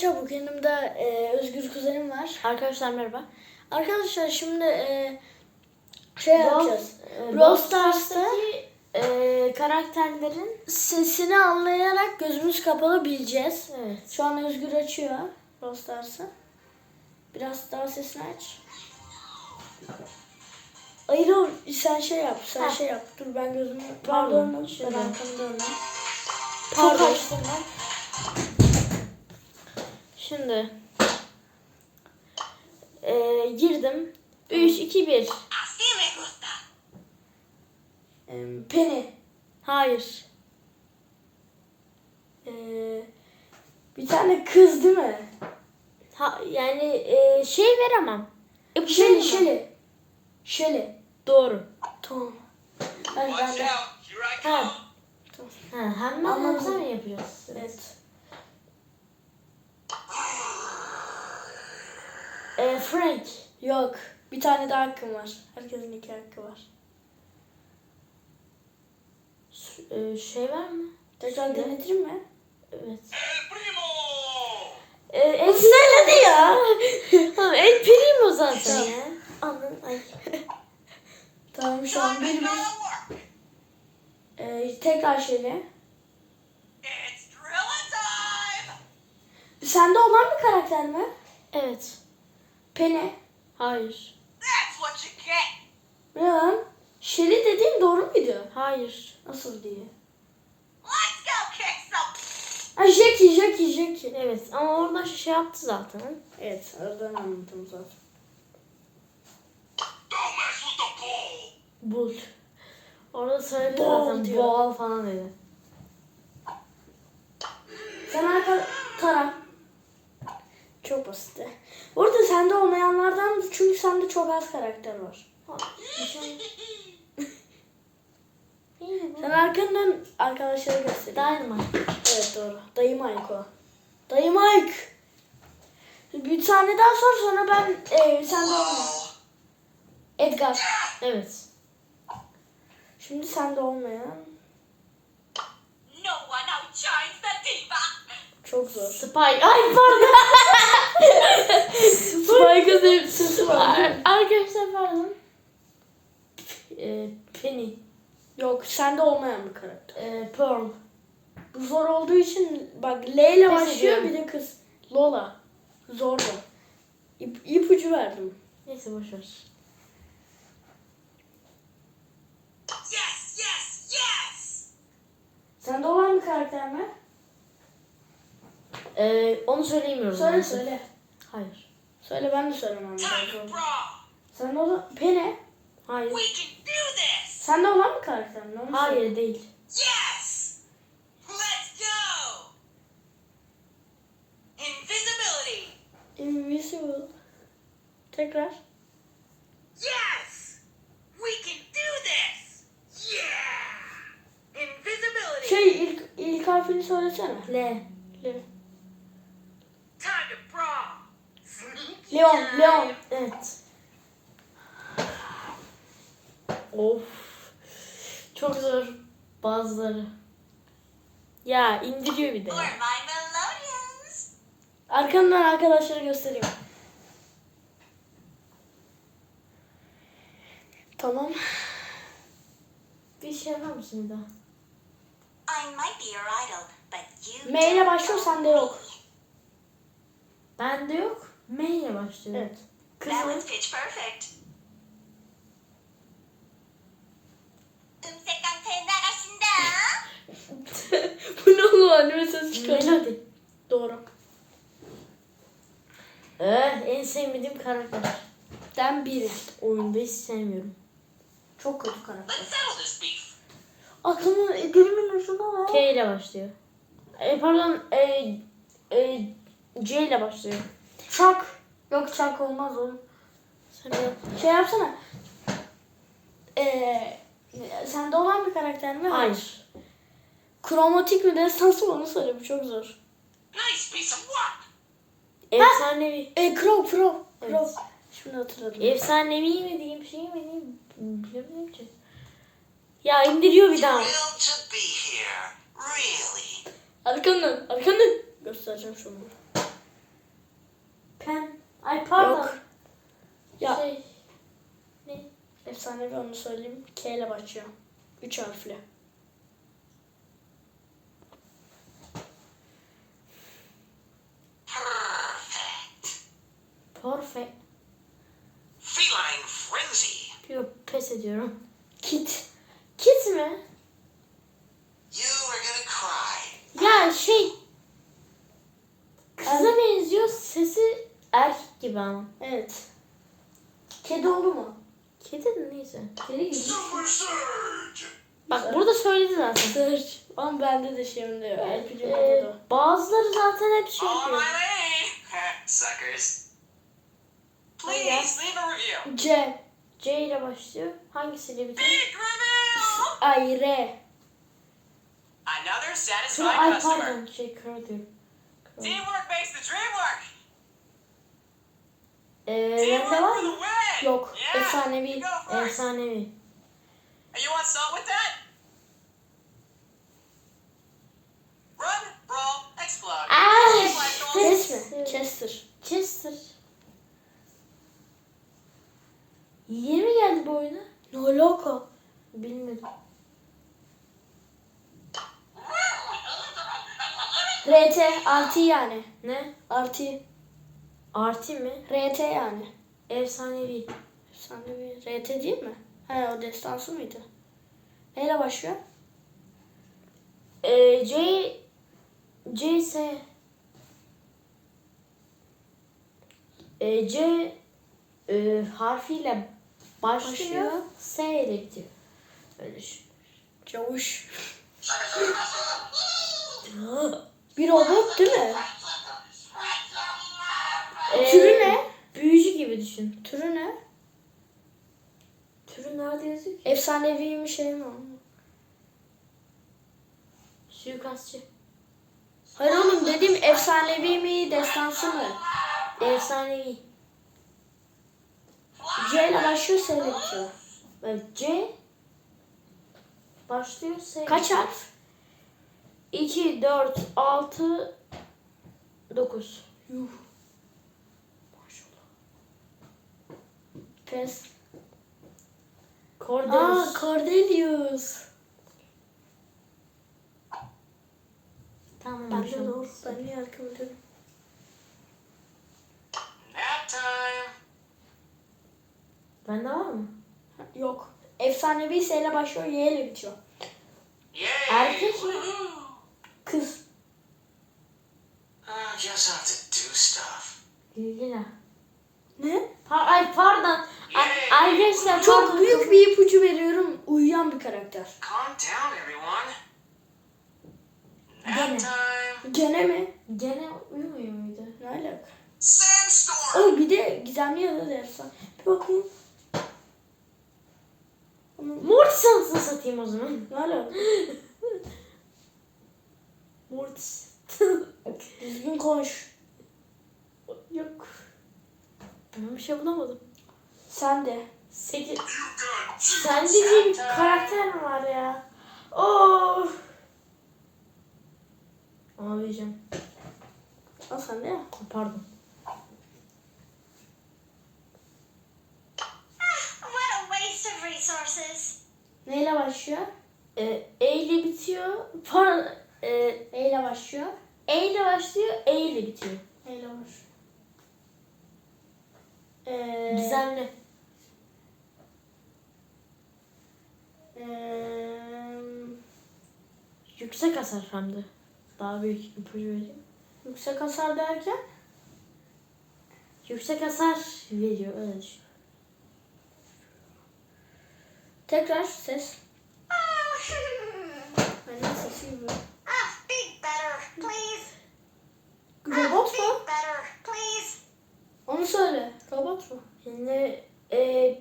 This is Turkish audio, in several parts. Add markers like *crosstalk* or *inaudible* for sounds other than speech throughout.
Çabuk yanımda e, Özgür kuzenim var. Arkadaşlar merhaba. Arkadaşlar şimdi e, şey Brawl- yapacağız. e, Brawl Stars'ta e, karakterlerin sesini anlayarak gözümüz kapalı bileceğiz. evet. Şu an Özgür açıyor Brawl Stars'ı. Biraz daha sesini aç. Hayır o sen şey yap, sen Ha. şey yap. Dur ben gözümü... Pardon, Pardon, ben şöyle. arkamı dönmem. Pardon. Çok açtım ben. Şimdi e, girdim. 3 2 1. Así me gusta. Em, Penny. Hayır. Ee, bir tane kız değil mi? Ha, yani e, şey veremem. Şeli, veremem. Şeli. Şeli. Doğru. Tamam. Ben, ben Watch de. out, here I come. Ha. Ha, hem sen mi yapıyoruz? Evet. E, Frank. Yok. Bir tane daha hakkım var. Herkesin iki hakkı var. S- e, şey var mı? Tekrar Şöyle. denetirim mi? Evet. El primo. E, el Söyledi ya. *laughs* Tamam el primo zaten ya. Anladın ay. *laughs* tamam şu an bir bir. Ee, tekrar time. Sende olan bir karakter mi? Evet. Penny. Hayır. That's what you get. Ne lan? Şeli dediğin doğru muydu? Hayır. Nasıl diye? Let's go kick some. Ha Jackie, Jackie, Jackie. Evet ama oradan şey yaptı zaten. Evet, oradan anladım zaten. Don't mess with the ball. Bul. Orada söyledi zaten. diyor. Boğal falan dedi. Sen arka tara. Çok basit. Burada sende olmayanlardan çünkü sende çok az karakter var. *laughs* Sen arkandan arkadaşlara göster. Dynamite. Evet doğru. Dayı Mike o. Dayı Mike. Bir tane daha sor sonra ben e, sende olma. Edgar. Evet. Şimdi sende olmayan. No one outshines the diva. Çok zor. Spike. Ay pardon. Spike'ın hep sesi var. Ar- Arkadaşlar pardon. Ee, Penny. Yok sende olmayan bir karakter. Ee, Pearl. Bu zor olduğu için bak L ile Pes başlıyor ediyorum. bir de kız. Lola. Zor da. İp, ipucu verdim. Neyse boşver. Yes, yes, yes. Sende olan bir karakter mi? Ee, onu söyleyemiyorum. Söyle maalesef. söyle. Hayır. Söyle ben de söylemem lazım. brawl. Sende olan... Penny. Hayır. We can do this. Sende olan bir karakter mi? Onu söyle. Hayır değil. Yes. Let's go. Invisibility. Invisible. Tekrar. Yes. We can do this. Yeah. Invisibility. Şey ilk, ilk harfini söylesene. L. Le- Time to brawl. Sneaky Leon. Leon. Evet. Of. Çok zor bazıları. Ya indiriyor bir de. Arkandan arkadaşlara göstereyim. Tamam. Bir şey yapar mısın bir daha? I might be your idol, but you M ile don't başlıyor sende yok. Bende yok. M ile başlıyor. Evet. That Kızım. was pitch perfect. 음색 강태 나가신다. Bu ne oğlum anneme ses çıkarıyor. Melody. Doğru. Eh, en sevmediğim karakter. Ben biri. Oyunda hiç sevmiyorum. Çok kötü karakter. Let's settle this beef. Aklımın dilimin ucunda var. K ile başlıyor. E, pardon. E, e, C ile başlıyor. Çak. Yok çak olmaz oğlum. Şey yapsana. Ee, sende olan bir karakter mi? Hayır. Kromatik mi destansı mı onu söyle bu çok zor. Nice piece of work. Efsanevi. E, Crow, Crow, Evet. Crow. Şimdi hatırladım. Efsanevi mi diyeyim şey mi diyeyim bilmiyorum ki. Ya indiriyor bir daha. Arkandan, arkandan. Göstereceğim şunu. Ay pardon. Yok. Ya Şey. Ne? efsanevi onu söyleyeyim. K ile başlıyor. Üç harfli. Perfect. Feline frenzy. Yok pes ediyorum. Kit. Kit mi? You are gonna cry. Ya şey. Kıza benziyor. Sesi erkek gibi ama. Evet. Kedi olur mu? Kedi de neyse. Kedi gibi. Super Surge. Bak burada söyledi zaten. Search. Ama bende de şimdi LPG Ee, burada. bazıları zaten hep şey yapıyor. way. Suckers. Please leave a review. C. C ile başlıyor. Hangisiyle bitiyor? Big review. Ay R. Another satisfied ay customer. pardon. Şey kır diyorum. Teamwork makes the dream work. Ee, Teamwork var mı? Yok. Yeah. Efsanevi. Efsanevi. And you want salt with that? Run, roll, explode. Chester. Chester. Yeni mi geldi bu oyuna? No loco. Bilmiyorum. RT. Artı yani. Ne? Artı. Arti mi? RT yani. Efsanevi. Efsanevi. RT değil mi? He o destansı mıydı? Neyle başlıyor? Ee, C C S ee, C e, harfiyle başlıyor, Başlıyor. S ile bitiyor. Öyle düşün. Çavuş. *laughs* Bir robot değil mi? Ee, Türü ne? Büyücü gibi düşün. Türü ne? Türü nerede yazıyor ki? Efsanevi mi şey mi? Suikastçı. Hayır oğlum dediğim efsanevi mi destansı mı? Efsanevi. C ile başlıyor S ile bitiyor. Evet, C başlıyor S. Kaç harf? 2, 4, 6, 9. Yuh. Pes. Aa Cordelius. Cordelius. Tamam. Ben de doğru. Ben niye arkamı dönüyorum? Nap time. Bende var mı? Yok. Efsanevi S ile başlıyor Y ile bitiyor. Yay. Erkek mi? Kız. Uh, guess I have to do stuff. Lila. Ne? Pa ay pardon. Ay, arkadaşlar Çok pardon. büyük bir ipucu veriyorum. Uyuyan bir karakter. Calm down, everyone. Gene. Gene mi? Gene uyumuyor muydu? Ne alaka? Sandstorm. O bir de gizemli ya da. Bir bakayım. Mortis anasını satayım o zaman. Ne alaka? *laughs* Mortis. Düzgün konuş. Yok. Ben bir şey bulamadım. Sen de. 8. You got two Sende diye bir karakter mi var ya? Of. Ağlayacağım. Al sen de ya. Pardon. What a waste of resources. Neyle başlıyor? Ee, e ile bitiyor. Pardon. E, E ile başlıyor. e ile başlıyor. E ile bitiyor. E ile başlıyor. Ee, Gizemli. Ee, Yüksek hasar hem de. Daha büyük ipucu vereyim. yüksek hasar derken Yüksek hasar veriyor. Öyle düşün. tekrar ses. *laughs* Aynen sesi gibi. Ah, be better, please. Robot Be mu? better, please. Onu söyle. Robot mu? Şimdi e,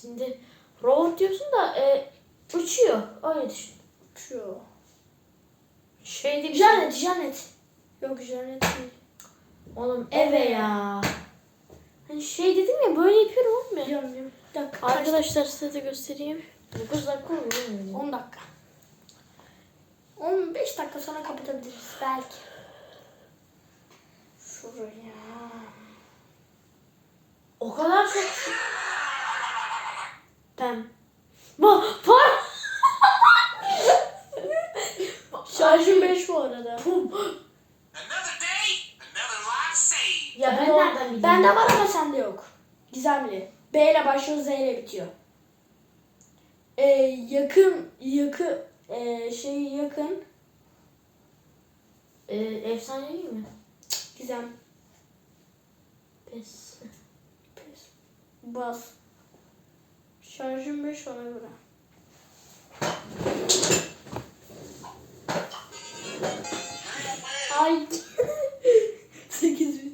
şimdi robot diyorsun da e, uçuyor. Öyle düşün. Uçuyor. Şeyde bir Janet, Janet. Yok Janet değil. Oğlum eve ya. Hani şey dedim ya böyle yapıyorum olmuyor. Biliyorum biliyorum. Bir dakika. Kaç- Arkadaşlar size de göstereyim. 9 dakika oldu değil mi? 10 dakika. 15 dakika sonra kapatabiliriz belki. Şuraya. O kadar çok. Pem. Ma var. Şarjım 5 bu arada. Saved. Ya ben Bende- nereden bileyim? Bende var ama sende yok. Gizemli. B ile başlıyor Z ile bitiyor. Ee, yakın yakın ee, şey yakın Ee, efsane değil mi? gizem Pes. pes bas. Şarjım 5 ona göre. Ay. *laughs* 8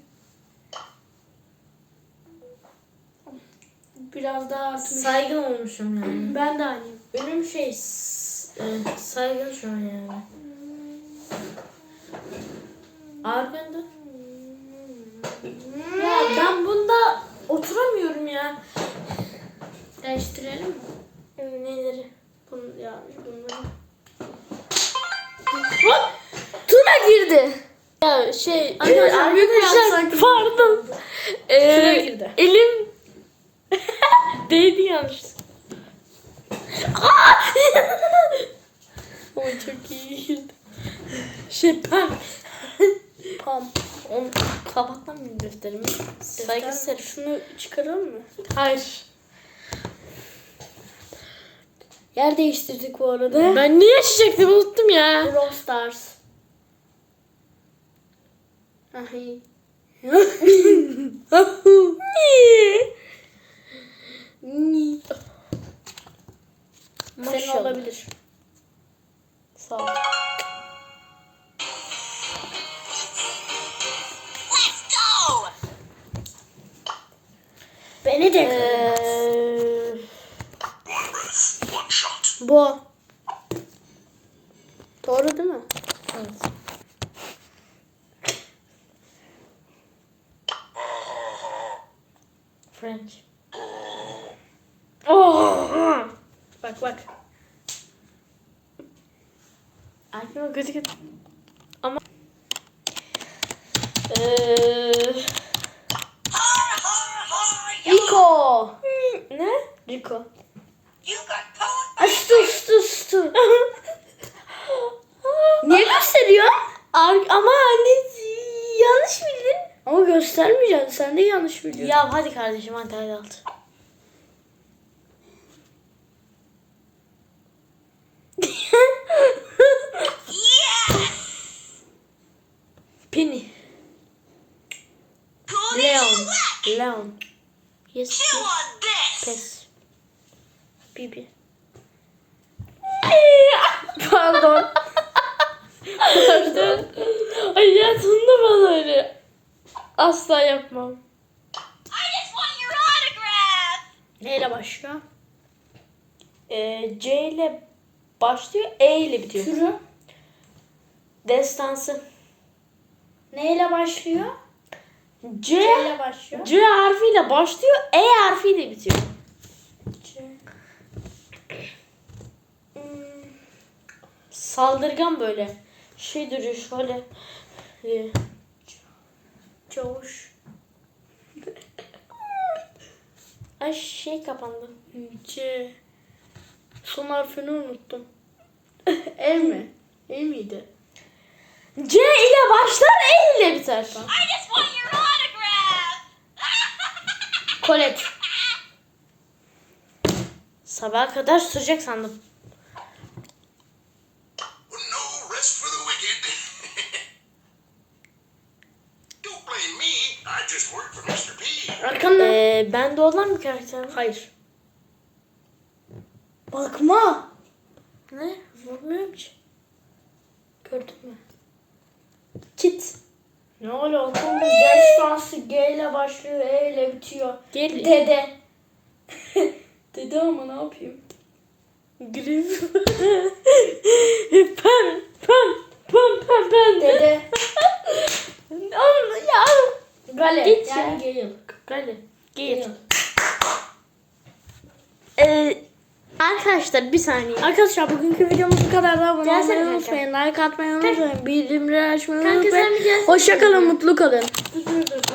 Biraz daha artmış. Saygın olmuşum yani. *laughs* Ben de aynıyım. Benim şey e, saygın şu an yani. Arkanda. Ya ben bunda oturamıyorum ya. Değiştirelim mi? Neleri? Bunu ya bunları. Tuna girdi. Ya şey Arkadaşlar, arkadaşlar, aksaklık pardon. Ee, Şuraya girdi. Elim *laughs* değdi yanlış. Oy çok iyi girdi. Şey ben Pam. onu kapatmam mı defterimi? Saygı Defter- Şunu çıkaralım mı? Hayır. Yer değiştirdik bu arada. Ben niye açacaktım unuttum ya. Brawl Stars. *laughs* Ahi. Senin Maşallah. olabilir. Sağ ol. Let's go! Beni de Ee. Bu. Doğru değil mi? evet. French. Bak. Aklıma kötü. Ama you, Rico. ne? Rico. Ay stu stu stu. *laughs* Niye gösteriyor? Ar- ama anne yanlış bildin. Ama göstermeyeceksin. Sen de yanlış biliyorsun. Ya hadi kardeşim hadi hadi alt. Yes! Penny. Leon. Leon. Yes. Pes. Bibi. *laughs* Pardon. Pardon. Hayatımda bana öyle. Asla yapmam. Neyle başlıyor? Ee, C ile başlıyor, E ile bitiyor. Türü. Destansı. Neyle başlıyor? C, C ile başlıyor. C harfiyle başlıyor, E harfiyle bitiyor. C. Hmm, Saldırgan böyle. Şey duruyor şöyle. Ee, Çavuş. *laughs* Ay şey kapandı. C. Son harfini unuttum. *laughs* E mi? E miydi? C ile başlar, E ile biter. I just want your autograph! *laughs* Colette. Sabaha kadar sürecek sandım. No rest for the wicked. *laughs* Don't blame me. I just work for Mr. P. Arkanda. Ee, bende olan bir karakter mi? Hayır. Bakma. Ne? Vurmuyorum ki. Gördün mü? Kit. Ne alaka? Destansı G ile başlıyor, E ile bitiyor. Gel. Dede. *laughs* Dede ama ne yapayım? Grif. pen, *laughs* pen, pen, pen, pen. Dede. Oğlum ya. Gale. Git yani ya. Gale. Gel. Gale. Ee, arkadaşlar bir saniye. Arkadaşlar bugünkü videomuz bu kadar da abone olmayı unutmayın. Like atmayı unutmayın. Bildirimleri açmayı unutmayın. Hoşçakalın, mutlu kalın. Dur dur dur.